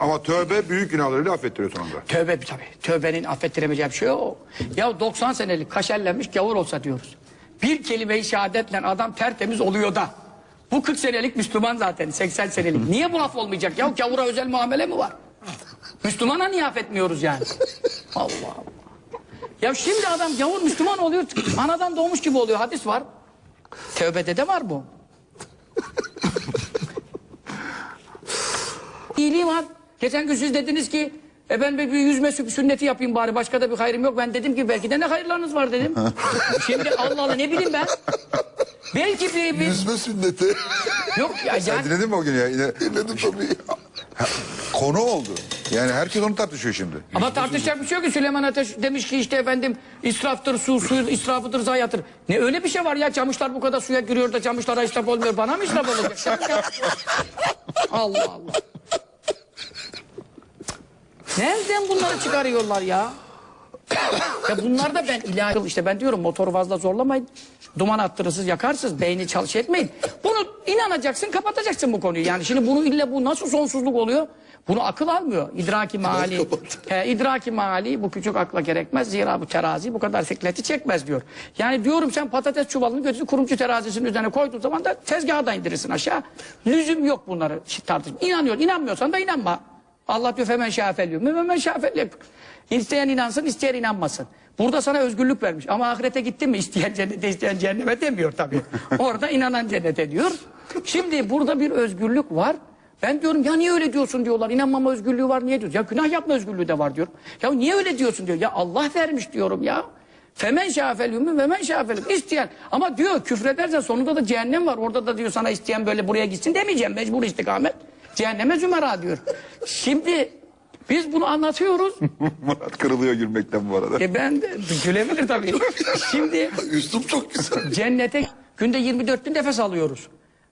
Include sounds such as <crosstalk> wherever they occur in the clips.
Ama tövbe büyük günahlarıyla affettiriyor sonunda. Tövbe tabii. Tövbenin affettiremeyeceği bir şey yok. Ya 90 senelik kaşerlenmiş gavur olsa diyoruz. Bir kelime-i şehadetle adam tertemiz oluyor da. Bu 40 senelik Müslüman zaten 80 senelik. Niye bu af olmayacak ya? Gavura özel muamele mi var? Müslümana niye affetmiyoruz yani? <laughs> Allah Allah. Ya şimdi adam gavur Müslüman oluyor. Anadan doğmuş gibi oluyor. Hadis var. Tövbede de var bu. İyiliği var. Geçen gün siz dediniz ki e ben bir, bir yüzme sü- sünneti yapayım bari başka da bir hayrım yok. Ben dedim ki belki de ne hayırlarınız var dedim. <laughs> Şimdi Allah Allah ne bileyim ben. Belki bir, bir Yüzme sünneti. yok ya Sen yani, dinledin mi o gün ya? Yine Dinledim tabii. konu oldu. Yani herkes onu tartışıyor şimdi. ama tartışacak bir şey yok ki Süleyman Ateş demiş ki işte efendim israftır su, suyu israfıdır zayiattır. Ne öyle bir şey var ya camışlar bu kadar suya giriyor da camışlara israf olmuyor. Bana mı israf olacak? <laughs> Allah Allah. Nereden bunları çıkarıyorlar ya? Ya bunlar da ben ilahi işte ben diyorum motoru fazla zorlamayın. Duman attırırsınız, yakarsınız, beyni çalış etmeyin. Bunu inanacaksın, kapatacaksın bu konuyu. Yani şimdi bunu illa bu nasıl sonsuzluk oluyor? Bunu akıl almıyor. İdraki mali. He, idraki mali bu küçük akla gerekmez. Zira bu terazi bu kadar sikleti çekmez diyor. Yani diyorum sen patates çuvalını götür kurumcu terazisinin üzerine koyduğun zaman da tezgaha da indirirsin aşağı. Lüzum yok bunları tartışma. İnanıyor, inanmıyorsan da inanma. Allah diyor femen şafeliyor. Femen şafeliyor. İsteyen inansın, isteyen inanmasın. Burada sana özgürlük vermiş. Ama ahirete gittin mi isteyen cennete, isteyen cehenneme demiyor tabii. <laughs> Orada inanan cennete diyor. Şimdi burada bir özgürlük var. Ben diyorum ya niye öyle diyorsun diyorlar. İnanmama özgürlüğü var niye diyorsun? Ya günah yapma özgürlüğü de var diyor. Ya niye öyle diyorsun diyor. Ya Allah vermiş diyorum ya. Femen şafelümü ve men şafelüm. İsteyen. Ama diyor küfredersen sonunda da cehennem var. Orada da diyor sana isteyen böyle buraya gitsin demeyeceğim. Mecbur istikamet. Cehenneme zümera diyor. Şimdi biz bunu anlatıyoruz. <laughs> Murat kırılıyor gülmekten bu arada. E ben de gülebilir tabii. Şimdi <laughs> Üslup çok güzel. cennete günde 24 bin nefes alıyoruz.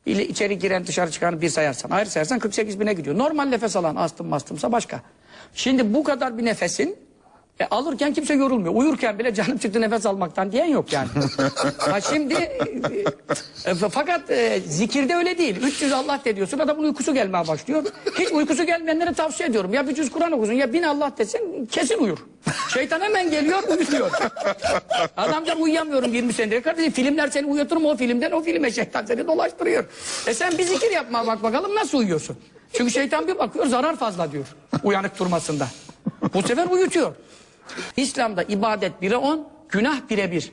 İle- içeri giren dışarı çıkanı bir sayarsan. Ayrı sayarsan 48 bine gidiyor. Normal nefes alan astım mastımsa başka. Şimdi bu kadar bir nefesin e, alırken kimse yorulmuyor. Uyurken bile canım çıktı nefes almaktan diyen yok yani. <laughs> ha şimdi e, e, fakat e, zikirde öyle değil. 300 Allah de diyorsun adamın uykusu gelmeye başlıyor. Hiç uykusu gelmeyenlere tavsiye ediyorum. Ya bir cüz Kur'an okusun ya bin Allah desin kesin uyur. Şeytan hemen geliyor uyutuyor. Adamca uyuyamıyorum 20 senedir. Kardeşim filmler seni uyutur mu o filmden o filme şeytan seni dolaştırıyor. E sen bir zikir yapma bak bakalım nasıl uyuyorsun. Çünkü şeytan bir bakıyor zarar fazla diyor uyanık durmasında. Bu sefer uyutuyor. İslam'da ibadet bire on, günah bire bir.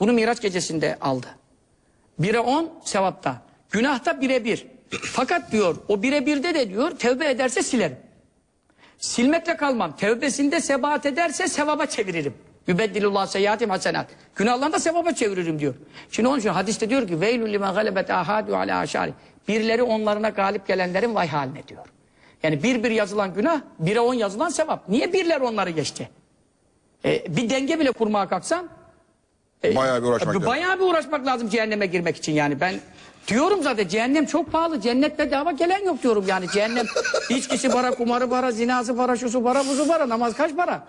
Bunu Miraç gecesinde aldı. Bire on sevapta. Günahta bire bir. Fakat diyor o bire birde de diyor tevbe ederse silerim. Silmekle kalmam. Tevbesinde sebat ederse sevaba çeviririm. Yübeddilullah seyyatim hasenat. Günahlarını da sevaba çeviririm diyor. Şimdi onun için hadiste diyor ki veylül limen galebet ahadu ala aşari. Birileri onlarına galip gelenlerin vay haline diyor. Yani bir bir yazılan günah, bire on yazılan sevap. Niye birler onları geçti? E, bir denge bile kurmaya kalksan Bayağı bir uğraşmak lazım. Bayağı bir uğraşmak lazım cehenneme girmek için yani. Ben diyorum zaten cehennem çok pahalı. Cennet bedava gelen yok diyorum yani. Cehennem <laughs> içkisi para, kumarı para, zinası para, şusu para, buzu para, namaz kaç para?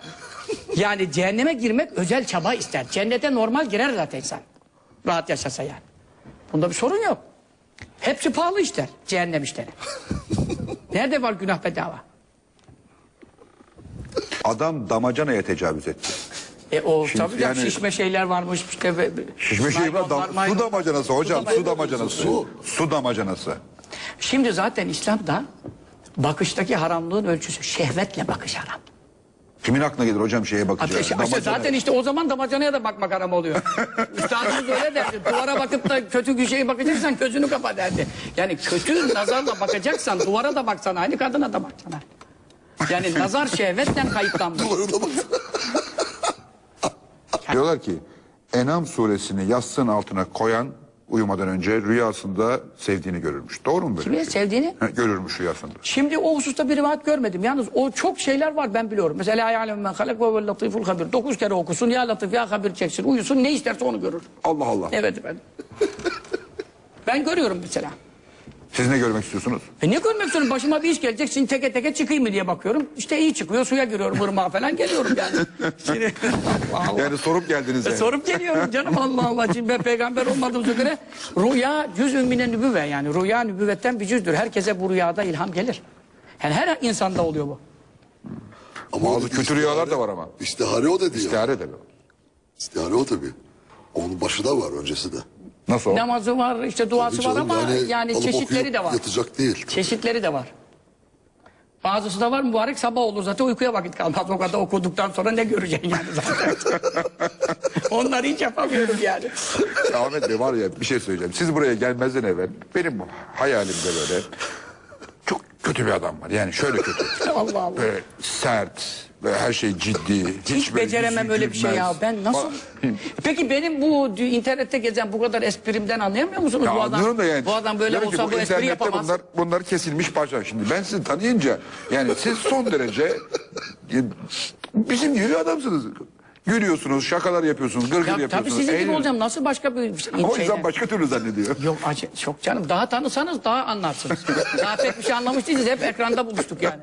Yani cehenneme girmek özel çaba ister. Cennete normal girer zaten insan. Rahat yaşasa yani. Bunda bir sorun yok. Hepsi pahalı işler. Cehennem işleri. <laughs> Nerede var günah bedava? Adam damacanaya tecavüz etti. E o Şimdi tabii yani, şişme şeyler varmış işte. Şişme şey var. Dam, su damacanası hocam. Su Su damacanası. Su. Su damacanası. Şimdi zaten İslam'da bakıştaki haramlığın ölçüsü şehvetle bakış haram. Kimin aklına gelir hocam şeye bakacak? Ateş, işte zaten işte o zaman damacanaya da bakmak haram oluyor. <laughs> Üstadımız öyle derdi. Duvara bakıp da kötü bir şeye bakacaksan gözünü kapa derdi. Yani kötü nazarla bakacaksan duvara da baksana aynı kadına da baksana. Yani nazar şehvetle kayıtlanmış. Diyorlar ki Enam suresini yastığın altına koyan uyumadan önce rüyasında sevdiğini görürmüş. Doğru mu böyle? Kimi bir şey? sevdiğini? Görürmüş rüyasında. Şimdi o hususta bir rivayet görmedim. Yalnız o çok şeyler var ben biliyorum. Mesela ya alem men halak ve latiful habir. Dokuz kere okusun ya latif ya habir çeksin. Uyusun ne isterse onu görür. Allah Allah. Evet efendim. <laughs> ben görüyorum mesela. Siz ne görmek istiyorsunuz? E ne görmek istiyorum? Başıma bir iş gelecek. Şimdi teke teke çıkayım mı diye bakıyorum. İşte iyi çıkıyor. Suya giriyorum. Irmağa falan geliyorum yani. <laughs> Şimdi, Allah Allah. Yani sorup geldiniz E, yani. sorup geliyorum canım Allah Allah. Şimdi ben peygamber olmadığımıza göre rüya cüz ümmine nübüvve yani. Rüya nübüvvetten bir cüzdür. Herkese bu rüyada ilham gelir. Yani her insanda oluyor bu. Ama Bazı kötü istihare- rüyalar da var ama. İstihare o dedi ya. İstihare edelim. İstihare o tabii. Onun başı da var öncesi de. Nasıl? Namazı var, işte duası var ama yani, alıp çeşitleri de var. Yatacak değil. Çeşitleri de var. Bazısı da var mübarek sabah olur zaten uykuya vakit kalmaz. O kadar okuduktan sonra ne göreceksin yani zaten. <laughs> Onları hiç yapamıyorum yani. Ahmet Bey var ya bir şey söyleyeceğim. Siz buraya gelmezden evvel benim hayalimde böyle kötü bir adam var. Yani şöyle kötü. <laughs> Allah Allah. Böyle sert ve her şey ciddi. Hiç böyle beceremem öyle bir şey ya. Ben nasıl... <laughs> Peki benim bu internette gezen bu kadar esprimden anlayamıyor musunuz? Ya bu adam, da yani. bu adam böyle ki olsa bu, espri internette yapamaz. Bunlar, bunlar kesilmiş parça. Şimdi ben sizi tanıyınca yani siz son derece <laughs> bizim gibi adamsınız. Gülüyorsunuz, şakalar yapıyorsunuz, gırgır Ya, tabii yapıyorsunuz. sizin gibi eğleniyorsunuz. olacağım. Nasıl başka bir şey? Ama o insan başka türlü zannediyor. Yok acı, çok canım. Daha tanısanız daha anlarsınız. <laughs> daha pek bir şey anlamış değiliz. Hep ekranda buluştuk yani.